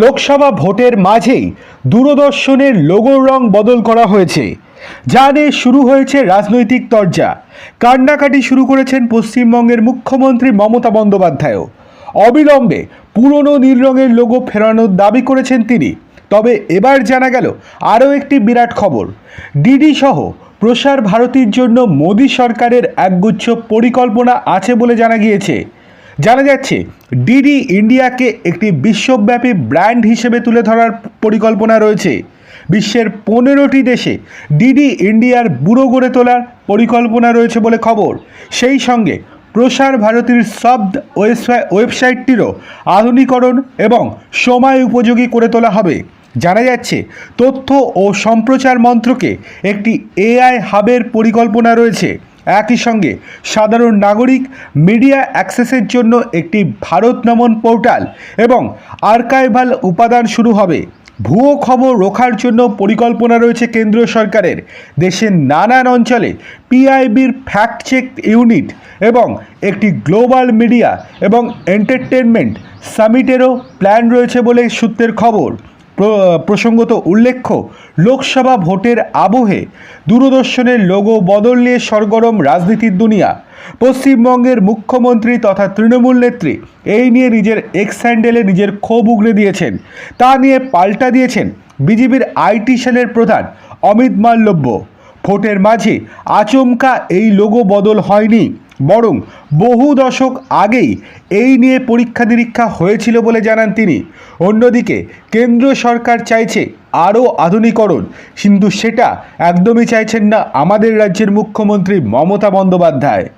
লোকসভা ভোটের মাঝেই দূরদর্শনের লোগোর রং বদল করা হয়েছে। যা নিয়ে শুরু হয়েছে রাজনৈতিক তরজা। কান্নাকাটি শুরু করেছেন পশ্চিমবঙ্গের মুখ্যমন্ত্রী মমতা বন্দ্যোপাধ্যায়ও অবিলম্বে পুরনো নীল রঙের লোগো ফেরানোর দাবি করেছেন তিনি। তবে এবার জানা গেল আরও একটি বিরাট খবর। ডিডি সহ প্রসার ভারতীর জন্য মোদী সরকারের একগুচ্ছ পরিকল্পনা আছে বলে জানা গিয়েছে। জানা যাচ্ছে ডিডি ইন্ডিয়াকে একটি বিশ্বব্যাপী ব্র্যান্ড হিসেবে তুলে ধরার পরিকল্পনা রয়েছে। বিশ্বের পনেরোটি দেশে ডিডি ইন্ডিয়ার ব্যুরো গড়ে তোলার পরিকল্পনা রয়েছে বলে খবর। সেই সঙ্গে প্রসার ভারতীর শব্দ ওয়েবসাইটটিরও আধুনিকরণ এবং সময় উপযোগী করে তোলা হবে। জানা যাচ্ছে, তথ্য ও সম্প্রচার মন্ত্রকে একটি এআই হাবের পরিকল্পনা রয়েছে। একই সঙ্গে সাধারণ নাগরিক মিডিয়া অ্যাক্সেসের জন্য একটি ভারত নমন পোর্টাল এবং আর্কাইভাল উপাদান শুরু হবে। ভুয়ো খবর রোখার জন্য পরিকল্পনা রয়েছে কেন্দ্রীয় সরকারের। দেশের নানান অঞ্চলে পিআইবির ফ্যাক্ট চেক ইউনিট এবং একটি গ্লোবাল মিডিয়া এবং এন্টারটেনমেন্ট সামিটেরও প্ল্যান রয়েছে বলে সূত্রের খবর। প্রসঙ্গত উল্লেখ্য, লোকসভা ভোটের আবহে দূরদর্শনের লোগো বদল নিয়ে সরগরম রাজনীতির দুনিয়া। পশ্চিমবঙ্গের মুখ্যমন্ত্রী তথা তৃণমূল নেত্রী এই নিয়ে নিজের এক্স হ্যান্ডেলে নিজের ক্ষোভ উগড়ে দিয়েছেন। তা নিয়ে পাল্টা দিয়েছেন বিজেপির আইটি সেলের প্রধান অমিত মাল্লব্য ভোটের মাঝে আচমকা এই লোগো বদল হয়নি। বরং বহু দশক আগেই এই নিয়ে পরীক্ষা নিরীক্ষা হয়েছিল বলে জানান তিনি। অন্যদিকে কেন্দ্র সরকার চাইছে আরও আধুনিকরণ। কিন্তু সেটা একদমই চাইছেন না আমাদের রাজ্যের মুখ্যমন্ত্রী মমতা বন্দ্যোপাধ্যায়।